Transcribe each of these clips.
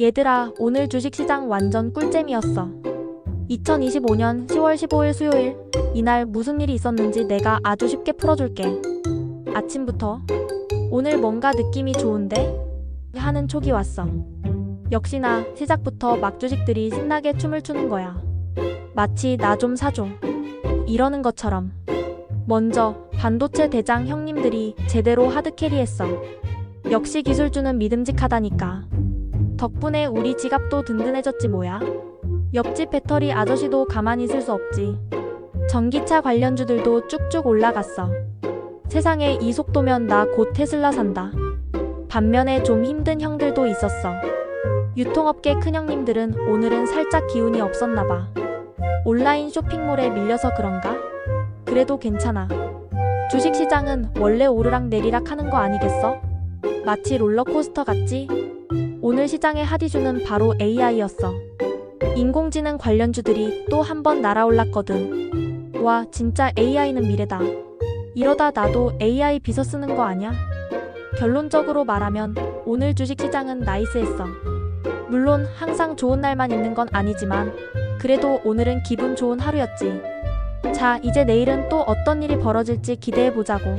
얘들아, 오늘 주식시장 완전 꿀잼이었어. 2025년 10월 15일 수요일, 이날 무슨 일이 있었는지 내가 아주 쉽게 풀어줄게. 아침부터 오늘 뭔가 느낌이 좋은데? 하는 촉이 왔어. 역시나 시작부터 막 주식들이 신나게 춤을 추는 거야. 마치 나 좀 사줘. 이러는 것처럼. 먼저 반도체 대장 형님들이 제대로 하드캐리했어. 역시 기술주는 믿음직하다니까. 덕분에 우리 지갑도 든든해졌지 뭐야. 옆집 배터리 아저씨도 가만히 있을 수 없지. 전기차 관련주들도 쭉쭉 올라갔어. 세상에 이 속도면 나 곧 테슬라 산다. 반면에 좀 힘든 형들도 있었어. 유통업계 큰형님들은 오늘은 살짝 기운이 없었나 봐. 온라인 쇼핑몰에 밀려서 그런가? 그래도 괜찮아. 주식시장은 원래 오르락 내리락 하는 거 아니겠어? 마치 롤러코스터 같지? 오늘 시장의 핫이슈는 바로 AI였어. 인공지능 관련주들이 또 한 번 날아올랐거든. 와, 진짜 AI는 미래다. 이러다 나도 AI 비서 쓰는 거 아냐? 결론적으로 말하면 오늘 주식시장은 나이스했어. 물론 항상 좋은 날만 있는 건 아니지만 그래도 오늘은 기분 좋은 하루였지. 자, 이제 내일은 또 어떤 일이 벌어질지 기대해 보자고.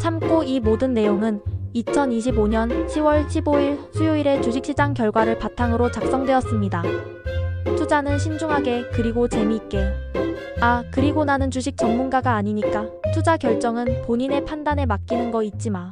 참고 이 모든 내용은 2025년 10월 15일 수요일의 주식시장 결과를 바탕으로 작성되었습니다. 투자는 신중하게 그리고 재미있게. 아, 그리고 나는 주식 전문가가 아니니까 투자 결정은 본인의 판단에 맡기는 거 잊지 마.